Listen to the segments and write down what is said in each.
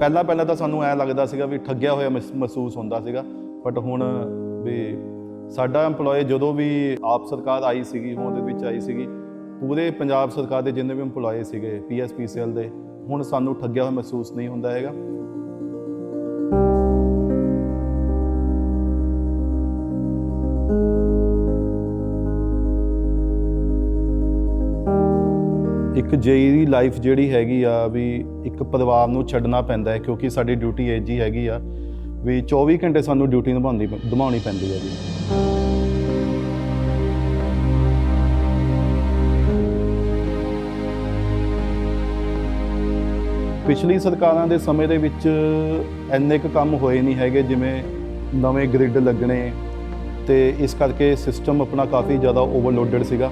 ਪਹਿਲਾਂ ਪਹਿਲਾਂ ਤਾਂ ਸਾਨੂੰ ਐ ਲੱਗਦਾ ਸੀਗਾ ਵੀ ਠੱਗਿਆ ਹੋਇਆ ਮਹਿਸ- ਮਹਿਸੂਸ ਹੁੰਦਾ ਸੀਗਾ ਬਟ ਹੁਣ ਵੀ ਸਾਡਾ EMPLOYE ਜਦੋਂ ਵੀ ਆਪ ਸਰਕਾਰ ਆਈ ਸੀਗੀ ਹੋਂਦ ਦੇ ਵਿੱਚ ਆਈ ਸੀਗੀ, ਪੂਰੇ ਪੰਜਾਬ ਸਰਕਾਰ ਦੇ ਜਿੰਨੇ ਵੀ EMPLOYE ਸੀਗੇ PSPCL ਦੇ, ਹੁਣ ਸਾਨੂੰ ਠੱਗਿਆ ਹੋਇਆ ਮਹਿਸੂਸ ਨਹੀਂ ਹੁੰਦਾ ਹੈਗਾ। ਇੱਕ ਜੇਈ ਦੀ ਲਾਈਫ ਜਿਹੜੀ ਹੈਗੀ ਆ ਵੀ ਇੱਕ ਪਰਿਵਾਰ ਨੂੰ ਛੱਡਣਾ ਪੈਂਦਾ ਹੈ, ਕਿਉਂਕਿ ਸਾਡੀ ਡਿਊਟੀ ਇਹ ਜੀ ਹੈਗੀ ਆ ਵੀ 24 ਘੰਟੇ ਸਾਨੂੰ ਡਿਊਟੀ ਨਿਭਾਉਂਦੀ ਨਿਭਾਉਣੀ ਪੈਂਦੀ ਹੈ ਜੀ। ਪਿਛਲੀ ਸਰਕਾਰਾਂ ਦੇ ਸਮੇਂ ਦੇ ਵਿੱਚ ਇੰਨੇ ਕੁ ਕੰਮ ਹੋਏ ਨਹੀਂ ਹੈਗੇ, ਜਿਵੇਂ ਨਵੇਂ ਗ੍ਰਿਡ ਲੱਗਣੇ ਤੇ ਇਸ ਕਰਕੇ ਸਿਸਟਮ ਆਪਣਾ ਕਾਫੀ ਜ਼ਿਆਦਾ ਓਵਰਲੋਡਡ ਸੀਗਾ।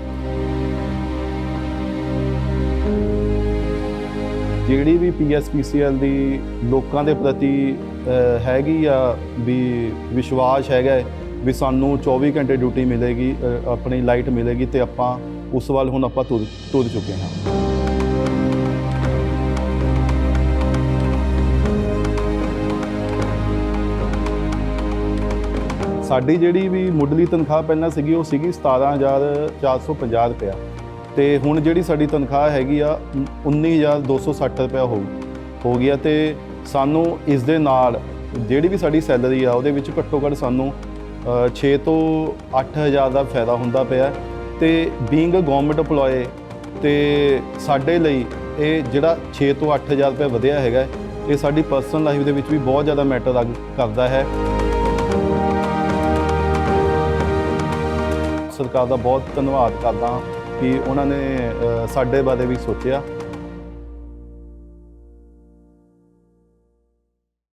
ਜਿਹੜੀ ਵੀ ਪੀਐਸਪੀਸੀਐਲ ਦੀ ਲੋਕਾਂ ਦੇ ਪ੍ਰਤੀ ਹੈਗੀ ਆ ਵੀ ਵਿਸ਼ਵਾਸ ਹੈਗਾ ਹੈ ਵੀ ਸਾਨੂੰ 24 ਘੰਟੇ ਡਿਊਟੀ ਮਿਲੇਗੀ ਆਪਣੀ ਲਾਈਟ ਮਿਲੇਗੀ ਤੇ ਆਪਾਂ ਉਸ ਵੱਲ ਹੁਣ ਆਪਾਂ ਤੁਰ ਤੁਰ ਚੁੱਕੇ ਹਾਂ। ਸਾਡੀ ਜਿਹੜੀ ਵੀ ਮੁੱਢਲੀ ਤਨਖਾਹ ਪਹਿਲਾਂ ਸੀਗੀ, ਉਹ ਸੀਗੀ 17450 ਰੁਪਇਆ। ਤੇ ਹੁਣ ਜਿਹੜੀ ਸਾਡੀ ਤਨਖਾਹ ਹੈਗੀ ਆ 19260 ਰੁਪਇਆ ਹੋ ਹੋ ਗਿਆ ਤੇ ਸਾਨੂੰ ਇਸ ਦੇ ਨਾਲ ਜਿਹੜੀ ਵੀ ਸਾਡੀ ਸੈਲਰੀ ਆ, ਉਹਦੇ ਵਿੱਚ ਘੱਟੋ ਘੱਟ ਸਾਨੂੰ 6 ਤੋਂ 8000 ਦਾ ਫਾਇਦਾ ਹੁੰਦਾ ਪਿਆ। ਤੇ ਬੀਇੰਗ ਅ ਗਵਰਨਮੈਂਟ EMPLOYE ਤੇ ਸਾਡੇ ਲਈ ਇਹ ਜਿਹੜਾ 6 ਤੋਂ 8000 ਰੁਪਏ ਵਧਿਆ ਹੈਗਾ, ਇਹ ਸਾਡੀ ਪਰਸਨਲ ਲਾਈਫ ਦੇ ਵਿੱਚ ਵੀ ਬਹੁਤ ਜ਼ਿਆਦਾ ਮੈਟਰ ਕਰਦਾ ਹੈ। ਸਰਕਾਰ ਦਾ ਬਹੁਤ ਧੰਨਵਾਦ ਕਰਦਾ ਹਾਂ। ਕਿ ਉਹਨਾਂ ਨੇ ਸਾਡੇ ਬਾਰੇ ਵੀ ਸੋਚਿਆ